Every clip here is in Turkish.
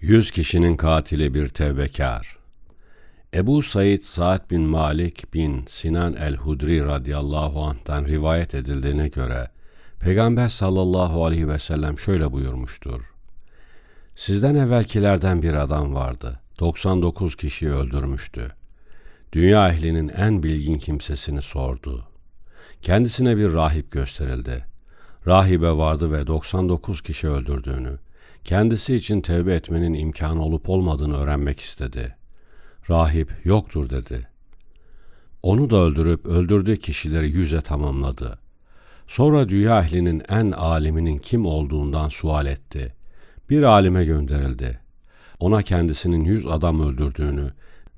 Yüz kişinin katili bir tevbekar. Ebu Said Sa'd bin Malik bin Sinan el-Hudri radıyallahu anh'tan rivayet edildiğine göre Peygamber sallallahu aleyhi ve sellem şöyle buyurmuştur. Sizden evvelkilerden bir adam vardı. 99 kişiyi öldürmüştü. Dünya ehlinin en bilgin kimsesini sordu. Kendisine bir rahip gösterildi. Rahibe vardı ve 99 kişi öldürdüğünü, kendisi için tevbe etmenin imkanı olup olmadığını öğrenmek istedi. Rahip yoktur dedi. Onu da öldürüp öldürdüğü kişileri yüze tamamladı. Sonra dünya ehlinin en aliminin kim olduğundan sual etti. Bir alime gönderildi. Ona kendisinin yüz adam öldürdüğünü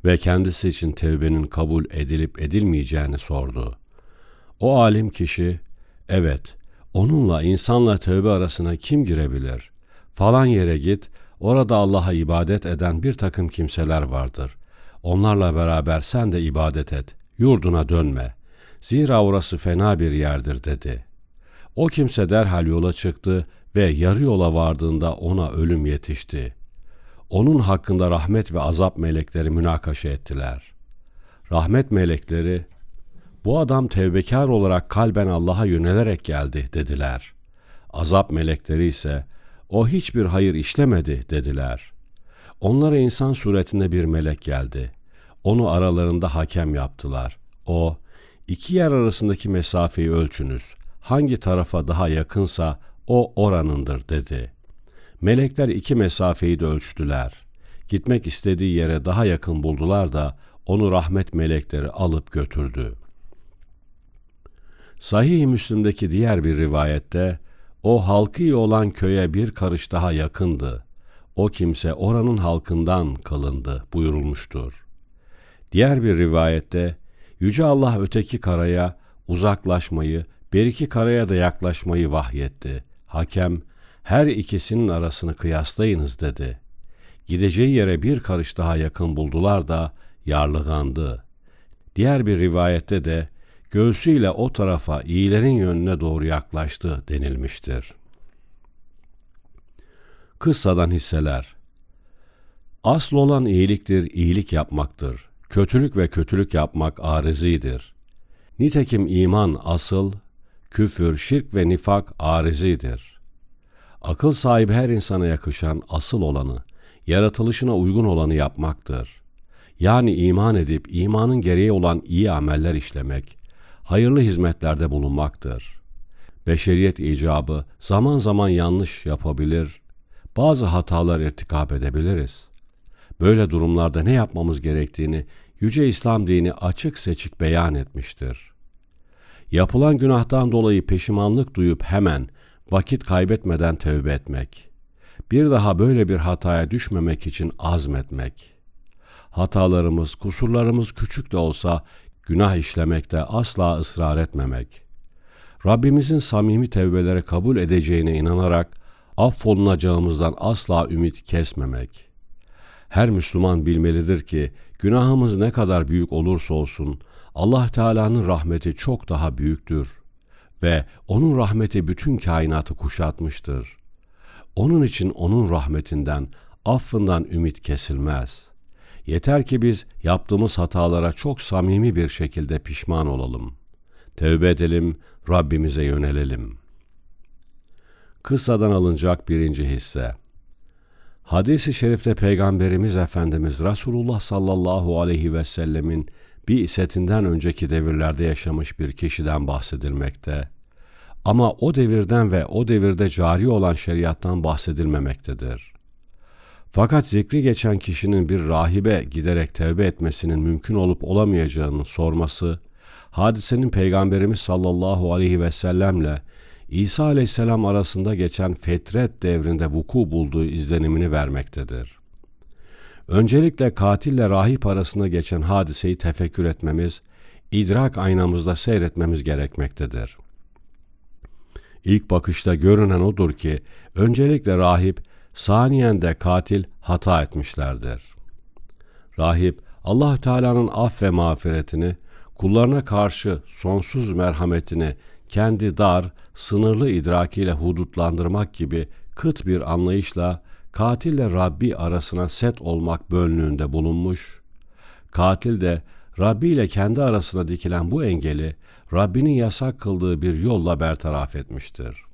ve kendisi için tevbenin kabul edilip edilmeyeceğini sordu. O alim kişi, evet, onunla insanla tövbe arasına kim girebilir? Falan yere git, orada Allah'a ibadet eden bir takım kimseler vardır. Onlarla beraber sen de ibadet et, yurduna dönme. Zira orası fena bir yerdir dedi. O kimse derhal yola çıktı ve yarı yola vardığında ona ölüm yetişti. Onun hakkında rahmet ve azap melekleri münakaşa ettiler. Rahmet melekleri, bu adam tevbekar olarak kalben Allah'a yönelerek geldi dediler. Azap melekleri ise, o hiçbir hayır işlemedi dediler. Onlara insan suretinde bir melek geldi. Onu aralarında hakem yaptılar. O, iki yer arasındaki mesafeyi ölçünüz. Hangi tarafa daha yakınsa o oranındır dedi. Melekler iki mesafeyi de ölçtüler. Gitmek istediği yere daha yakın buldular da onu rahmet melekleri alıp götürdü. Sahih-i Müslim'deki diğer bir rivayette o halkı iyi olan köye bir karış daha yakındı. O kimse oranın halkından kılındı buyurulmuştur. Diğer bir rivayette Yüce Allah öteki karaya uzaklaşmayı, bir iki karaya da yaklaşmayı vahyetti. Hakem, her ikisinin arasını kıyaslayınız dedi. Gideceği yere bir karış daha yakın buldular da yarlıgandı. Diğer bir rivayette de göğsüyle o tarafa iyilerin yönüne doğru yaklaştı denilmiştir. Kıssadan hisseler Asıl olan iyiliktir, iyilik yapmaktır. Kötülük ve kötülük yapmak arizidir. Nitekim iman asıl, küfür, şirk ve nifak arizidir. Akıl sahibi her insana yakışan asıl olanı, yaratılışına uygun olanı yapmaktır. Yani iman edip imanın gereği olan iyi ameller işlemek, hayırlı hizmetlerde bulunmaktır. Beşeriyet icabı zaman zaman yanlış yapabilir, bazı hatalar irtikap edebiliriz. Böyle durumlarda ne yapmamız gerektiğini Yüce İslam dini açık seçik beyan etmiştir. Yapılan günahtan dolayı peşimanlık duyup hemen vakit kaybetmeden tövbe etmek. Bir daha böyle bir hataya düşmemek için azmetmek. Hatalarımız, kusurlarımız küçük de olsa günah işlemekte asla ısrar etmemek. Rabbimizin samimi tevbeleri kabul edeceğine inanarak affolunacağımızdan asla ümit kesmemek. Her Müslüman bilmelidir ki günahımız ne kadar büyük olursa olsun Allah Teala'nın rahmeti çok daha büyüktür ve onun rahmeti bütün kainatı kuşatmıştır. Onun için onun rahmetinden, affından ümit kesilmez. Yeter ki biz yaptığımız hatalara çok samimi bir şekilde pişman olalım. Tevbe edelim, Rabbimize yönelelim. Kıssadan alınacak birinci hisse. Hadis-i şerifte Peygamberimiz Efendimiz Resulullah sallallahu aleyhi ve sellemin bir isetinden önceki devirlerde yaşamış bir kişiden bahsedilmekte. Ama o devirden ve o devirde cari olan şeriattan bahsedilmemektedir. Fakat zikri geçen kişinin bir rahibe giderek tevbe etmesinin mümkün olup olamayacağını sorması, hadisenin Peygamberimiz sallallahu aleyhi ve sellemle İsa aleyhisselam arasında geçen fetret devrinde vuku bulduğu izlenimini vermektedir. Öncelikle katille rahip arasında geçen hadiseyi tefekkür etmemiz, idrak aynamızda seyretmemiz gerekmektedir. İlk bakışta görünen odur ki, öncelikle rahip, saniyen de katil hata etmişlerdir. Rahip, allah Teala'nın af ve mağfiretini, kullarına karşı sonsuz merhametini kendi dar, sınırlı idrakiyle hudutlandırmak gibi kıt bir anlayışla katille Rabbi arasına set olmak bölünüğünde bulunmuş, katil de Rabbi ile kendi arasına dikilen bu engeli Rabbinin yasak kıldığı bir yolla bertaraf etmiştir.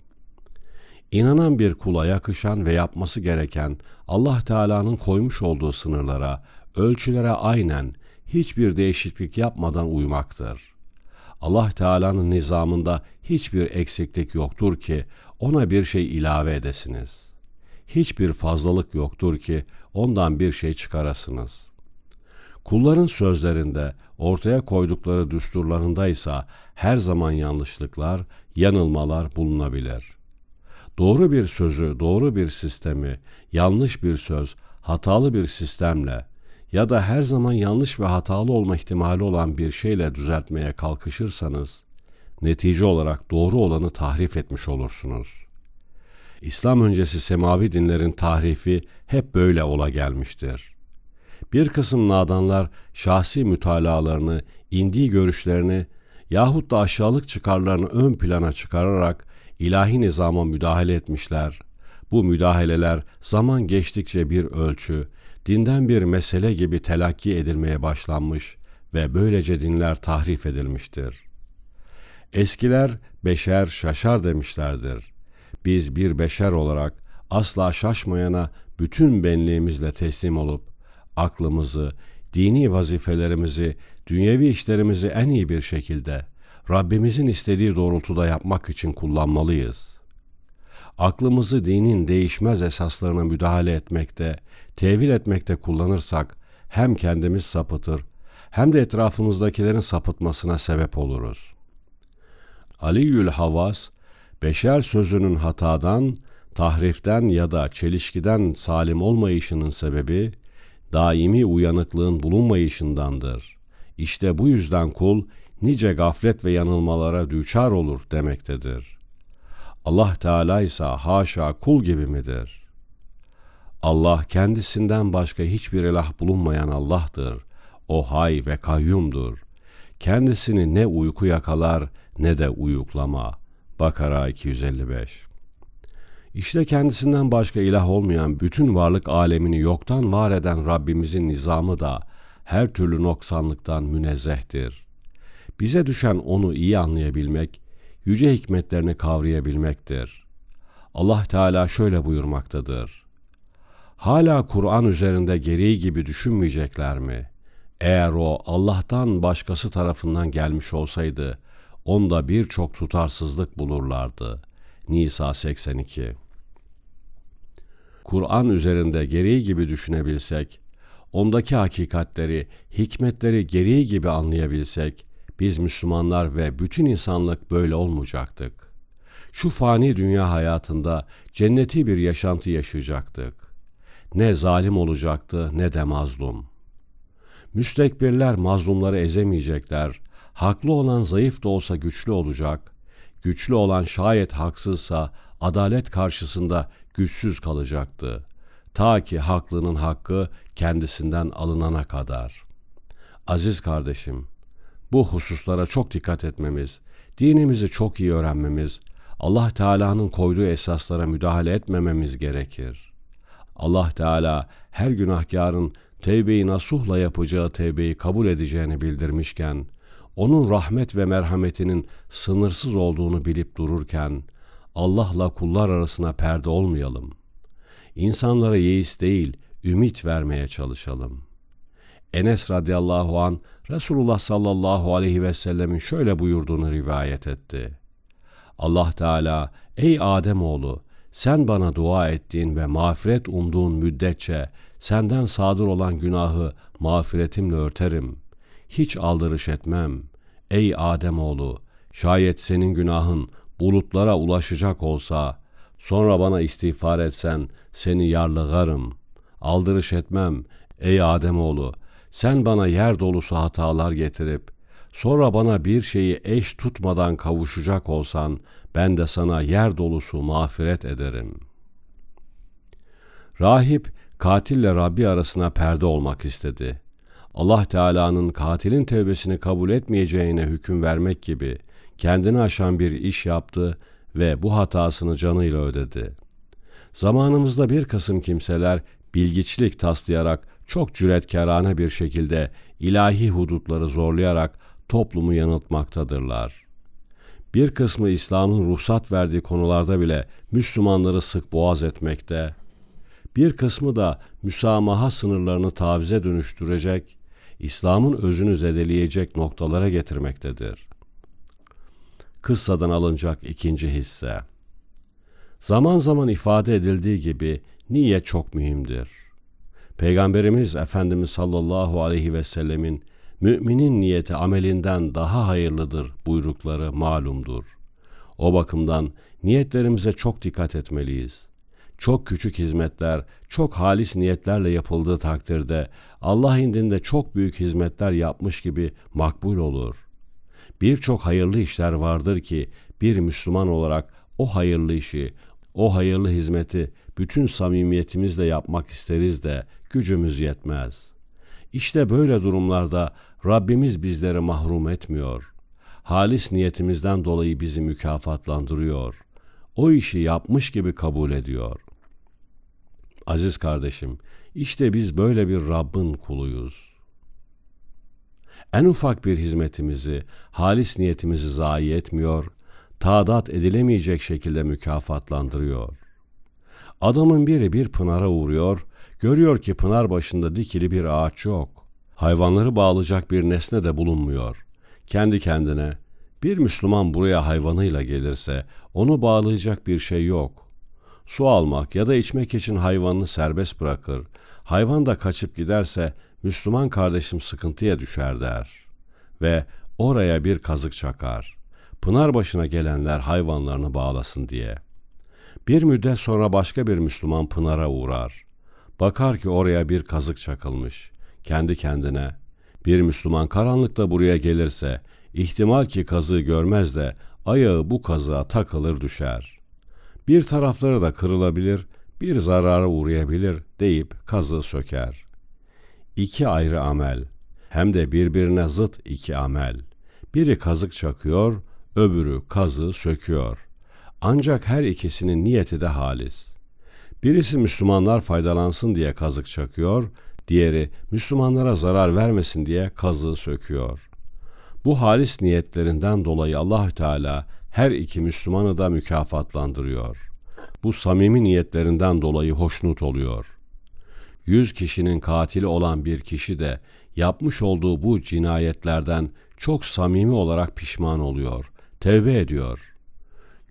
İnanan bir kula yakışan ve yapması gereken Allah Teala'nın koymuş olduğu sınırlara, ölçülere aynen hiçbir değişiklik yapmadan uymaktır. Allah Teala'nın nizamında hiçbir eksiklik yoktur ki ona bir şey ilave edesiniz. Hiçbir fazlalık yoktur ki ondan bir şey çıkarasınız. Kulların sözlerinde, ortaya koydukları düsturlarında ise her zaman yanlışlıklar, yanılmalar bulunabilir. Doğru bir sözü, doğru bir sistemi, yanlış bir söz, hatalı bir sistemle ya da her zaman yanlış ve hatalı olma ihtimali olan bir şeyle düzeltmeye kalkışırsanız, netice olarak doğru olanı tahrif etmiş olursunuz. İslam öncesi semavi dinlerin tahrifi hep böyle ola gelmiştir. Bir kısım nadanlar şahsi mütalalarını, indiği görüşlerini yahut da aşağılık çıkarlarını ön plana çıkararak ilahi nizama müdahale etmişler. Bu müdahaleler zaman geçtikçe bir ölçü, dinden bir mesele gibi telakki edilmeye başlanmış ve böylece dinler tahrif edilmiştir. Eskiler beşer şaşar demişlerdir. Biz bir beşer olarak asla şaşmayana bütün benliğimizle teslim olup aklımızı, dini vazifelerimizi, dünyevi işlerimizi en iyi bir şekilde Rabbimizin istediği doğrultuda yapmak için kullanmalıyız. Aklımızı dinin değişmez esaslarına müdahale etmekte, tevil etmekte kullanırsak hem kendimiz sapıtır hem de etrafımızdakilerin sapıtmasına sebep oluruz. Aliül Havas, beşer sözünün hatadan, tahriften ya da çelişkiden salim olmayışının sebebi, daimi uyanıklığın bulunmayışındandır. İşte bu yüzden kul nice gaflet ve yanılmalara düçar olur demektedir. Allah Teala ise haşa kul gibi midir? Allah kendisinden başka hiçbir ilah bulunmayan Allah'tır. O hay ve kayyumdur. Kendisini ne uyku yakalar ne de uyuklama. Bakara 255 İşte kendisinden başka ilah olmayan bütün varlık alemini yoktan var eden Rabbimizin nizamı da her türlü noksanlıktan münezzehtir. Bize düşen onu iyi anlayabilmek, yüce hikmetlerini kavrayabilmektir. Allah Teala şöyle buyurmaktadır. Hala Kur'an üzerinde gereği gibi düşünmeyecekler mi? Eğer o Allah'tan başkası tarafından gelmiş olsaydı, onda birçok tutarsızlık bulurlardı. Nisa 82 Kur'an üzerinde gereği gibi düşünebilsek, ondaki hakikatleri, hikmetleri gereği gibi anlayabilsek, biz Müslümanlar ve bütün insanlık böyle olmayacaktık. Şu fani dünya hayatında cenneti bir yaşantı yaşayacaktık. Ne zalim olacaktı ne de mazlum. Müstekbirler mazlumları ezemeyecekler, haklı olan zayıf da olsa güçlü olacak, güçlü olan şayet haksızsa adalet karşısında güçsüz kalacaktı. Ta ki haklının hakkı kendisinden alınana kadar. Aziz kardeşim, bu hususlara çok dikkat etmemiz, dinimizi çok iyi öğrenmemiz, Allah Teala'nın koyduğu esaslara müdahale etmememiz gerekir. Allah Teala her günahkarın tevbeyi nasuhla yapacağı tevbeyi kabul edeceğini bildirmişken, onun rahmet ve merhametinin sınırsız olduğunu bilip dururken, Allah'la kullar arasına perde olmayalım. İnsanlara yeis değil, ümit vermeye çalışalım. Enes radıyallahu an Resulullah sallallahu aleyhi ve sellemin şöyle buyurduğunu rivayet etti. Allah Teala, ey Adem oğlu, sen bana dua ettiğin ve mağfiret umduğun müddetçe senden sadır olan günahı mağfiretimle örterim. Hiç aldırış etmem. Ey Adem oğlu, şayet senin günahın bulutlara ulaşacak olsa, sonra bana istiğfar etsen seni yarlıgarım. Aldırış etmem. Ey Adem oğlu, sen bana yer dolusu hatalar getirip, sonra bana bir şeyi eş tutmadan kavuşacak olsan, ben de sana yer dolusu mağfiret ederim. Rahip, katille Rabbi arasına perde olmak istedi. Allah Teala'nın katilin tevbesini kabul etmeyeceğine hüküm vermek gibi kendini aşan bir iş yaptı ve bu hatasını canıyla ödedi. Zamanımızda bir kısım kimseler bilgiçlik taslayarak çok cüretkârane bir şekilde ilahi hudutları zorlayarak toplumu yanıltmaktadırlar. Bir kısmı İslam'ın ruhsat verdiği konularda bile Müslümanları sık boğaz etmekte, bir kısmı da müsamaha sınırlarını tavize dönüştürecek, İslam'ın özünü zedeleyecek noktalara getirmektedir. Kıssadan alınacak ikinci hisse. Zaman zaman ifade edildiği gibi niyet çok mühimdir. Peygamberimiz Efendimiz sallallahu aleyhi ve sellemin müminin niyeti amelinden daha hayırlıdır buyrukları malumdur. O bakımdan niyetlerimize çok dikkat etmeliyiz. Çok küçük hizmetler, çok halis niyetlerle yapıldığı takdirde Allah indinde çok büyük hizmetler yapmış gibi makbul olur. Birçok hayırlı işler vardır ki bir Müslüman olarak o hayırlı işi, o hayırlı hizmeti bütün samimiyetimizle yapmak isteriz de gücümüz yetmez. İşte böyle durumlarda Rabbimiz bizleri mahrum etmiyor. Halis niyetimizden dolayı bizi mükafatlandırıyor. O işi yapmış gibi kabul ediyor. Aziz kardeşim, işte biz böyle bir Rabbin kuluyuz. En ufak bir hizmetimizi, halis niyetimizi zayi etmiyor, taadat edilemeyecek şekilde mükafatlandırıyor. Adamın biri bir pınara uğruyor, görüyor ki pınar başında dikili bir ağaç yok. Hayvanları bağlayacak bir nesne de bulunmuyor. Kendi kendine, bir Müslüman buraya hayvanıyla gelirse onu bağlayacak bir şey yok. Su almak ya da içmek için hayvanını serbest bırakır. Hayvan da kaçıp giderse Müslüman kardeşim sıkıntıya düşer der. Ve oraya bir kazık çakar. Pınar başına gelenler hayvanlarını bağlasın diye. Bir müddet sonra başka bir Müslüman Pınar'a uğrar. Bakar ki oraya bir kazık çakılmış. Kendi kendine. Bir Müslüman karanlıkta buraya gelirse ihtimal ki kazığı görmez de ayağı bu kazığa takılır düşer. Bir tarafları da kırılabilir, bir zarara uğrayabilir deyip kazığı söker. İki ayrı amel, hem de birbirine zıt iki amel. Biri kazık çakıyor, öbürü kazığı söküyor. Ancak her ikisinin niyeti de halis. Birisi Müslümanlar faydalansın diye kazık çakıyor, diğeri Müslümanlara zarar vermesin diye kazığı söküyor. Bu halis niyetlerinden dolayı Allahü Teala her iki Müslümanı da mükafatlandırıyor. Bu samimi niyetlerinden dolayı hoşnut oluyor. Yüz kişinin katili olan bir kişi de yapmış olduğu bu cinayetlerden çok samimi olarak pişman oluyor, tevbe ediyor.''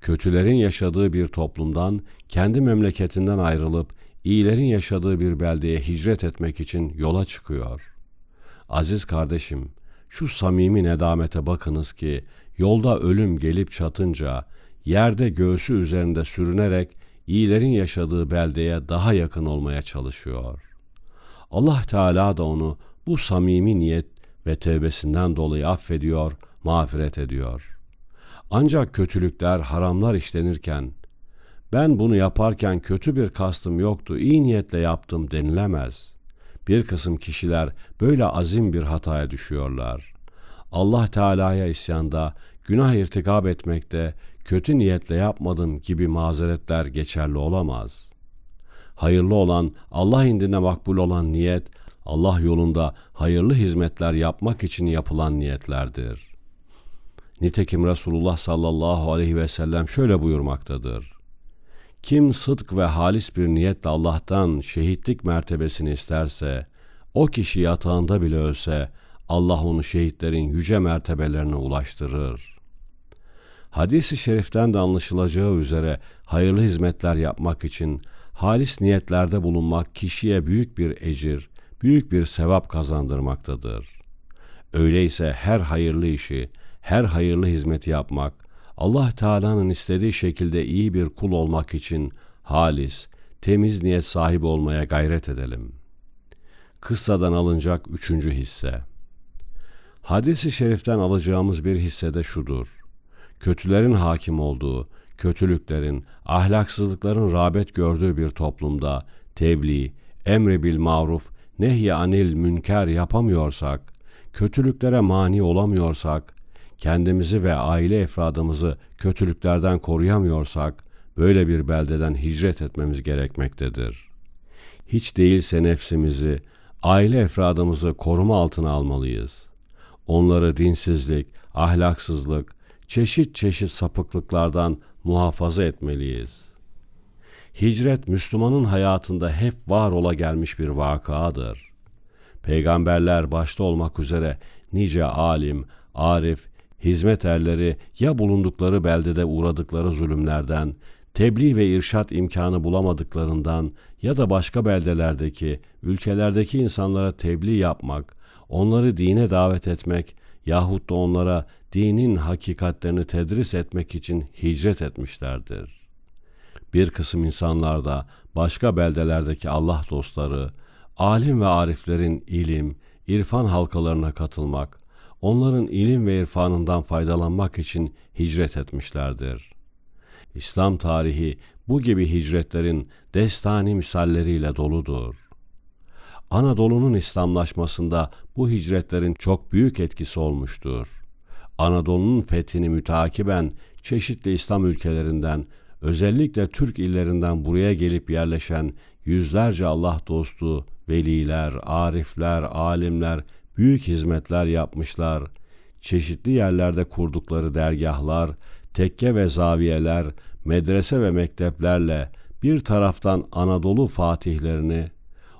kötülerin yaşadığı bir toplumdan kendi memleketinden ayrılıp iyilerin yaşadığı bir beldeye hicret etmek için yola çıkıyor. Aziz kardeşim, şu samimi nedamete bakınız ki yolda ölüm gelip çatınca yerde göğsü üzerinde sürünerek iyilerin yaşadığı beldeye daha yakın olmaya çalışıyor. Allah Teala da onu bu samimi niyet ve tevbesinden dolayı affediyor, mağfiret ediyor.'' Ancak kötülükler, haramlar işlenirken ben bunu yaparken kötü bir kastım yoktu, iyi niyetle yaptım denilemez. Bir kısım kişiler böyle azim bir hataya düşüyorlar. Allah Teala'ya isyanda, günah irtikab etmekte, kötü niyetle yapmadım gibi mazeretler geçerli olamaz. Hayırlı olan, Allah indine makbul olan niyet, Allah yolunda hayırlı hizmetler yapmak için yapılan niyetlerdir.'' Nitekim Resulullah sallallahu aleyhi ve sellem şöyle buyurmaktadır. Kim sıdk ve halis bir niyetle Allah'tan şehitlik mertebesini isterse, o kişi yatağında bile ölse, Allah onu şehitlerin yüce mertebelerine ulaştırır. Hadis-i şeriften de anlaşılacağı üzere hayırlı hizmetler yapmak için halis niyetlerde bulunmak kişiye büyük bir ecir, büyük bir sevap kazandırmaktadır. Öyleyse her hayırlı işi, her hayırlı hizmeti yapmak, Allah Teala'nın istediği şekilde iyi bir kul olmak için halis, temiz niyet sahibi olmaya gayret edelim. Kıssadan alınacak üçüncü hisse. Hadis-i şeriften alacağımız bir hisse de şudur. Kötülerin hakim olduğu, kötülüklerin, ahlaksızlıkların rağbet gördüğü bir toplumda tebliğ, emri bil maruf, nehy anil münker yapamıyorsak, kötülüklere mani olamıyorsak, kendimizi ve aile efradımızı kötülüklerden koruyamıyorsak, böyle bir beldeden hicret etmemiz gerekmektedir. Hiç değilse nefsimizi, aile efradımızı koruma altına almalıyız. Onları dinsizlik, ahlaksızlık, çeşit çeşit sapıklıklardan muhafaza etmeliyiz. Hicret Müslümanın hayatında hep var ola gelmiş bir vakadır. Peygamberler başta olmak üzere nice alim, arif, hizmet erleri ya bulundukları beldede uğradıkları zulümlerden, tebliğ ve irşat imkanı bulamadıklarından ya da başka beldelerdeki, ülkelerdeki insanlara tebliğ yapmak, onları dine davet etmek yahut da onlara dinin hakikatlerini tedris etmek için hicret etmişlerdir. Bir kısım insanlar da başka beldelerdeki Allah dostları, alim ve ariflerin ilim, irfan halkalarına katılmak, onların ilim ve irfanından faydalanmak için hicret etmişlerdir. İslam tarihi bu gibi hicretlerin destani misalleriyle doludur. Anadolu'nun İslamlaşmasında bu hicretlerin çok büyük etkisi olmuştur. Anadolu'nun fethini mütakiben çeşitli İslam ülkelerinden, özellikle Türk illerinden buraya gelip yerleşen yüzlerce Allah dostu, veliler, arifler, alimler büyük hizmetler yapmışlar. Çeşitli yerlerde kurdukları dergahlar, tekke ve zaviyeler, medrese ve mekteplerle bir taraftan Anadolu fatihlerini,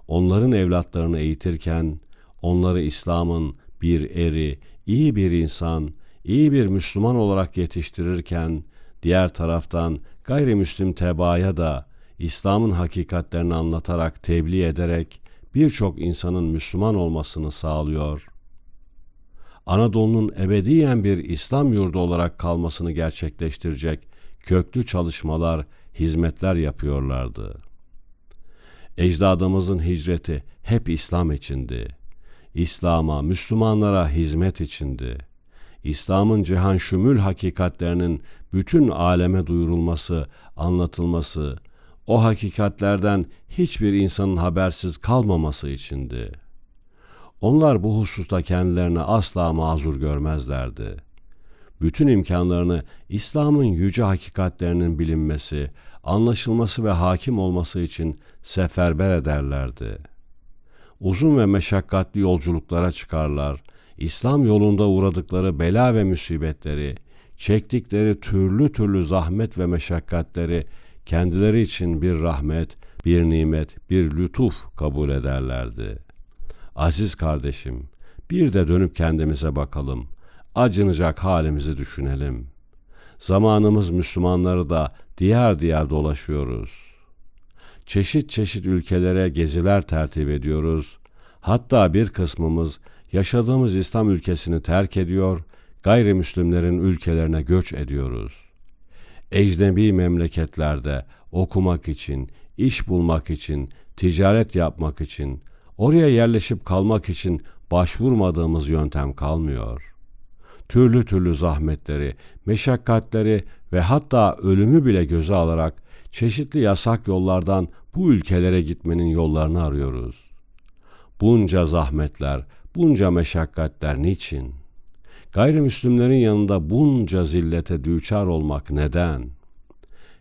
onların evlatlarını eğitirken, onları İslam'ın bir eri, iyi bir insan, iyi bir Müslüman olarak yetiştirirken, diğer taraftan gayrimüslim tebaaya da İslam'ın hakikatlerini anlatarak, tebliğ ederek birçok insanın Müslüman olmasını sağlıyor. Anadolu'nun ebediyen bir İslam yurdu olarak kalmasını gerçekleştirecek köklü çalışmalar, hizmetler yapıyorlardı. Ecdadımızın hicreti hep İslam içindi. İslam'a, Müslümanlara hizmet içindi. İslam'ın cihan şümül hakikatlerinin bütün aleme duyurulması, anlatılması, o hakikatlerden hiçbir insanın habersiz kalmaması içindi. Onlar bu hususta kendilerine asla mazur görmezlerdi. Bütün imkanlarını İslam'ın yüce hakikatlerinin bilinmesi, anlaşılması ve hakim olması için seferber ederlerdi. Uzun ve meşakkatli yolculuklara çıkarlar, İslam yolunda uğradıkları bela ve musibetleri, çektikleri türlü türlü zahmet ve meşakkatleri kendileri için bir rahmet, bir nimet, bir lütuf kabul ederlerdi. Aziz kardeşim, bir de dönüp kendimize bakalım. Acınacak halimizi düşünelim. Zamanımız Müslümanları da diğer diğer dolaşıyoruz. Çeşit çeşit ülkelere geziler tertip ediyoruz. Hatta bir kısmımız yaşadığımız İslam ülkesini terk ediyor, gayrimüslimlerin ülkelerine göç ediyoruz. Ecnebi memleketlerde okumak için, iş bulmak için, ticaret yapmak için, oraya yerleşip kalmak için başvurmadığımız yöntem kalmıyor. Türlü türlü zahmetleri, meşakkatleri ve hatta ölümü bile göze alarak çeşitli yasak yollardan bu ülkelere gitmenin yollarını arıyoruz. Bunca zahmetler, bunca meşakkatler niçin? Gayrimüslimlerin yanında bunca zillete düçar olmak neden?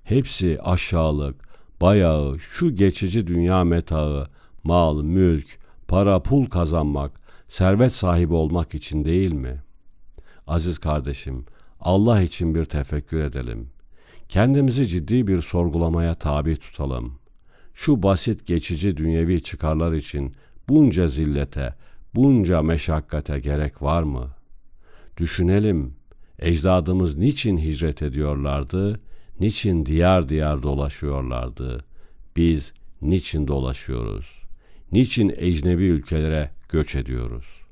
Hepsi aşağılık, bayağı, şu geçici dünya metağı, mal, mülk, para, pul kazanmak, servet sahibi olmak için değil mi? Aziz kardeşim, Allah için bir tefekkür edelim. Kendimizi ciddi bir sorgulamaya tabi tutalım. Şu basit geçici dünyevi çıkarlar için bunca zillete, bunca meşakkate gerek var mı? Düşünelim, ecdadımız niçin hicret ediyorlardı, niçin diyar diyar dolaşıyorlardı? Biz niçin dolaşıyoruz? Niçin ecnebi ülkelere göç ediyoruz?''